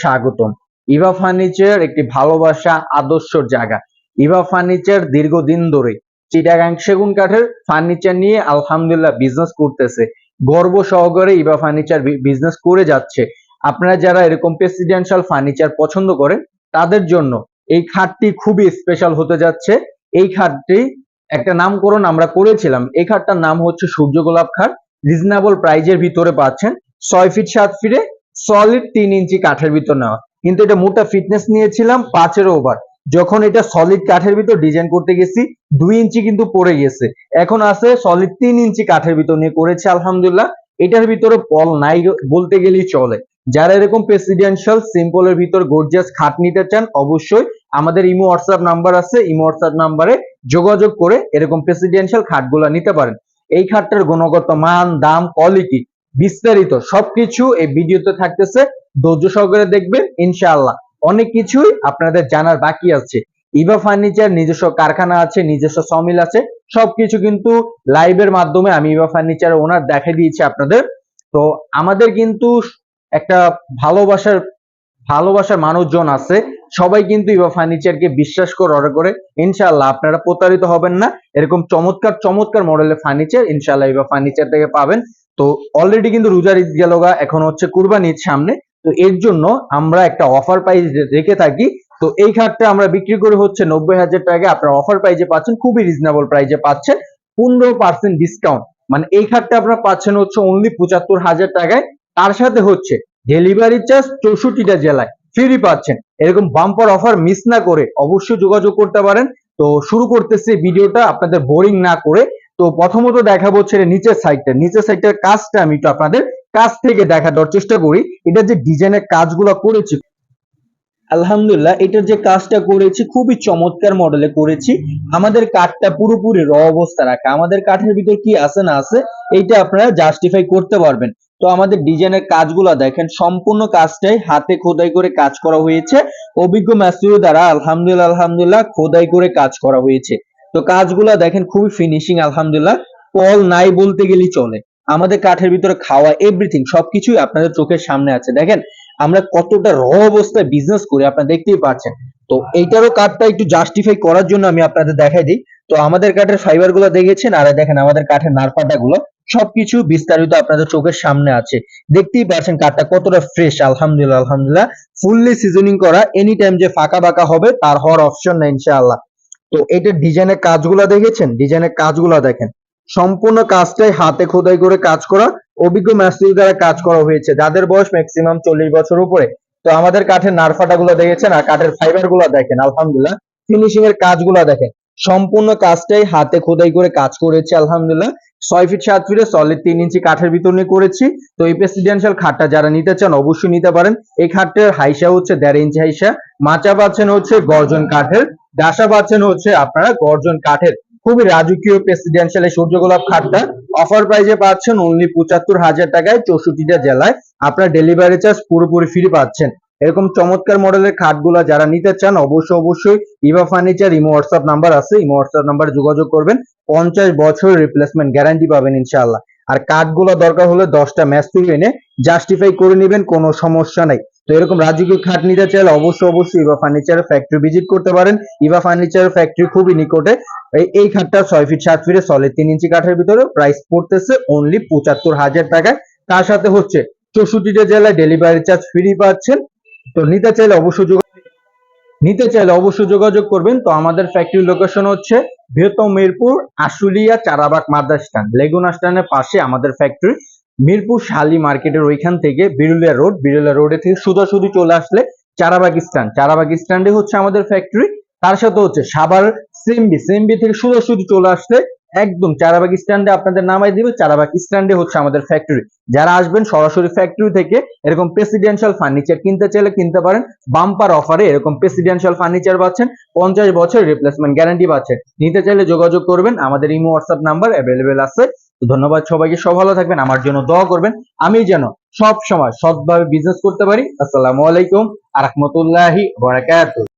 স্বাগতম। ইভা ফার্নিচার একটি ভালোবাসা, আদর্শর জায়গা। ইভা ফার্নিচার দীর্ঘদিন ধরে চিটাগাং সেগুন কাঠের ফার্নিচার নিয়ে আলহামদুলিল্লাহ বিজনেস করতেছে। গর্ব সহকারে ইভা ফার্নিচার বিজনেস করে যাচ্ছে। আপনারা যারা এরকম প্রেসিডেন্সিয়াল ফার্নিচার পছন্দ করেন, তাদের জন্য এই খাটটি খুবই স্পেশাল হতে যাচ্ছে। এই খাটটি একটা নামকরণ আমরা করেছিলাম। এই খাটটার নাম হচ্ছে সূর্য গোলাপ খাট রিজনেবল প্রাইজের ভিতরে পাচ্ছেন। ছয় ফিট সাত ফিটে সলিড তিন ইঞ্চি কাঠের ভিতর নেওয়া। কিন্তু এটা মোটা ফিটনেস নিয়েছিলাম পাঁচের ওভার যখন এটা সলিড কাঠের ভিতর ডিজাইন করতে গেছি, দুই ইঞ্চি কিন্তু পড়ে গেছে। এখন আছে সলিড তিন ইঞ্চি কাঠের ভিতর নিয়ে করেছে আলহামদুলিল্লাহ। এটার ভিতরে পল নাই বলতে গেলেই চলে। যারা এরকম প্রেসিডেন্সিয়াল সিম্পলের ভিতর গর্জিয়াস খাট নিতে চান, অবশ্যই আমাদের ইমো হোয়াটসঅ্যাপ নাম্বার আছে। ইমো হোয়াটসঅ্যাপ নাম্বারে যোগাযোগ করে এরকম প্রেসিডেন্সিয়াল খাটগুলো নিতে পারেন। এই খাটটার গুণগত মান, দাম কোয়ালিটি বিস্তারিত সবকিছু এই ভিডিওতে থাকতেছে। ধৈর্য সহকারে দেখবেন, ইনশাআল্লাহ। অনেক কিছুই আপনাদের জানার বাকি আছে। ইভা ফার্নিচার, নিজস্ব কারখানা আছে, নিজস্ব সমিল আছে। সবকিছু কিন্তু লাইভের মাধ্যমে আমি ইভা ফার্নিচার ওনার দেখে দিয়েছি আপনাদের। তো আমাদের কিন্তু একটা ভালোবাসার ভালোবাসার মানুষজন আছে। সবাই কিন্তু ইভা ফার্নিচারকে বিশ্বাস করে, অর্ডার করে। ইনশাআল্লাহ আপনারা প্রতারিত হবেন না। এরকম চমৎকার চমৎকার মডেলের ফার্নিচার ইনশাআল্লাহ ইভা ফার্নিচার থেকে পাবেন। তো অলরেডি কিন্তু রোজার ঈদ গেল এখন হচ্ছে কুরবান ঈদ সামনে। তো এর জন্য আমরা একটা অফার প্রাইস রেখে থাকি। তো এই খাটটা আমরা বিক্রি করে হচ্ছে নব্বই হাজার টাকা আপনারা অফার প্রাইজে পাচ্ছেন, খুবই রিজনেবল প্রাইজে পাচ্ছেন। পনেরো পার্সেন্ট ডিসকাউন্ট মানে এই খাটটা আপনারা পাচ্ছেন হচ্ছে অনলি পঁচাত্তর হাজার টাকায়। তার সাথে হচ্ছে ডেলিভারি চার্জ চৌষট্টিটা জেলায়। ফ্রি পাচ্ছেন। এরকম বাম্পার অফার মিস না করে অবশ্যই যোগাযোগ করতে পারেন। তো শুরু করতেছি ভিডিওটা আপনাদের বোরিং না করে তো প্রথমত দেখাবো হচ্ছে নিচের সাইডটা নিচের সাইডটার কাজটা আমি একটু আপনাদের কাছ থেকে দেখা দেওয়ার চেষ্টা করি। এটা যে ডিজাইনের কাজগুলো করেছি, আলহামদুলিল্লাহ, এটার যে কাজটা করেছি, খুবই চমৎকার মডেলে করেছি। আমাদের কাঠটা পুরোপুরি র অবস্থা রাখা। আমাদের কাঠের ভিতর কি আছে না আছে, এইটা আপনারা জাস্টিফাই করতে পারবেন। তো আমাদের ডিজাইনের কাজগুলো দেখেন, সম্পূর্ণ কাজটাই হাতে খোদাই করে কাজ করা হয়েছে। অভিজ্ঞ মাস্টুর দ্বারা আলহামদুলিল্লাহ আলহামদুলিল্লাহ, খোদাই করে কাজ করা হয়েছে। তো কাজগুলা দেখেন খুবই ফিনিশিং আলহামদুলিল্লাহ। পল নাই বলতে গেলেই চলে। আমাদের কাঠের ভিতরে খাওয়া এভরিথিং সবকিছুই আপনাদের চোখের সামনে আছে। দেখেন, আমরা কতটা র অবস্থায় বিজনেস করি, আপনারা দেখতেই পাচ্ছেন। তো এইটারও কাঠটা একটু জাস্টিফাই করার জন্য আমি আপনাদের দেখাই দিই। তো আমাদের কাঠের ফাইবারগুলো দেখেছেন, আর দেখেন আমাদের কাঠের নারপাটা গুলো সবকিছু বিস্তারিত আপনাদের চোখের সামনে আছে। দেখতেই পাচ্ছেন কাঠটা কতটা ফ্রেশ আলহামদুলিল্লাহ আলহামদুলিল্লাহ। ফুললি সিজনিং করা এনি টাইম যে ফাঁকা বাঁকা হবে, তার হওয়ার অপশন নাই, ইনশাআল্লাহ। তো এটার ডিজাইনের কাজগুলো দেখেছেন? ডিজাইনের কাজগুলো দেখেন। সম্পূর্ণ কাজটাই হাতে খোদাই করে কাজ করা, অভিজ্ঞ মিস্ত্রি দ্বারা কাজ করা হয়েছে। যাদের বয়স ম্যাক্সিমাম চল্লিশ বছর উপরে। তো আমাদের কাঠের নারফাটা গুলো দেখেছেন আর কাঠের ফাইবারগুলো দেখেন, আলহামদুলিল্লাহ। ফিনিশিং এর কাজগুলো দেখেন। সম্পূর্ণ কাজটাই হাতে খোদাই করে কাজ করেছে, আলহামদুলিল্লাহ। ছয় ফিট সাত ফিটে সলিড তিন ইঞ্চি কাঠের নিয়ে করেছি। তো এই প্রেসিডেন্সিয়াল খাটটা যারা নিতে চান, অবশ্যই নিতে পারেন। এই খাটটার হাইসা হচ্ছে দেড় ইঞ্চি হাইসা। মাচা পাচ্ছেন হচ্ছে গর্জন কাঠের। ডাসা পাচ্ছেন হচ্ছে আপনারা গর্জন কাঠের। খুবই রাজকীয় প্রেসিডেন্সিয়াল এই সূর্য গোলাপ খাটটা অফার প্রাইজে পাচ্ছেন অনলি পঁচাত্তর হাজার টাকায় চৌষট্টিটা জেলায়। আপনার ডেলিভারি চার্জ পুরোপুরি ফ্রি পাচ্ছেন। এরকম চমৎকার মডেলের খাটগুলা যারা নিতে চান, অবশ্যই অবশ্যই Eva furniture imo WhatsApp number আছে। ইমো হোয়াটসঅ্যাপ নাম্বারে যোগাযোগ করবেন। পঞ্চাশ বছর রিপ্লেসমেন্ট গ্যারান্টি পাবেন ইনশাআল্লাহ। আর কাঠগুলো দরকার হলে দশটা ম্যাচ তুলে এনে জাস্টিফাই করে নেবেন, কোনো সমস্যা নাই। তো এরকম রাজকীয় খাট নিতে চাইলে অবশ্যই অবশ্যই ইভা ফার্নিচারের ফ্যাক্টরি ভিজিট করতে পারেন। ইভা ফার্নিচারের ফ্যাক্টরি খুবই নিকটে। এই খাটটা ছয় ফিট সাত ফিটে সলিড তিন ইঞ্চি কাঠের ভিতরে প্রাইস পড়তেছে অনলি পঁচাত্তর হাজার টাকায়। তার সাথে হচ্ছে চৌষট্টিটা জেলায় ডেলিভারি চার্জ ফ্রি পাচ্ছেন। তো নিতে চাইলে অবশ্যই নিতে চাইলে অবশ্যই যোগাযোগ করবেন। তো আমাদের ফ্যাক্টরি লোকেশন হচ্ছে বৃহত্তম মিরপুর আশুলিয়া চারাবাগ মাদ্রাস স্ট্যান্ড, লেগুনা স্ট্যান্ডের পাশে আমাদের ফ্যাক্টরি মিরপুর শালি মার্কেটের ওইখান থেকে বিরুলিয়া রোড, বিরুলিয়া রোডে থেকে সোজাসুজি চলে আসলে চারাবাগ স্ট্যান্ড। চারাবাগ স্ট্যান্ডে হচ্ছে আমাদের ফ্যাক্টরি তার সাথে হচ্ছে সাবার সিএমবি। সিএমবি থেকে সোজাসুজি চলে আসলে একদম চারাবাগ স্ট্যান্ডে আপনাদের নামাই দিবে, চারাবাগ স্ট্যান্ডে হচ্ছে আমাদের ফ্যাক্টরি যারা আসবেন সরাসরি ফ্যাক্টরি থেকে এরকম প্রেসিডেন্সিয়াল ফার্নিচার কিনতে চাইলে কিনতে পারেন বাম্পার অফারে এরকম প্রেসিডেন্সিয়াল ফার্নিচার পাচ্ছেন, পঞ্চাশ বছর রিপ্লেসমেন্ট গ্যারান্টি পাচ্ছেন। নিতে চাইলে যোগাযোগ করবেন, আমাদের ইমো হোয়াটসঅ্যাপ নাম্বার অ্যাভেলেবেল আছে। ধন্যবাদ সবাইকে, সব ভালো থাকবেন, আমার জন্য দোয়া করবেন, আমি যেন সব সময় সৎভাবে বিজনেস করতে পারি। আসসালামু আলাইকুম, আরহামতুল্লাহি বারাকাতুহু।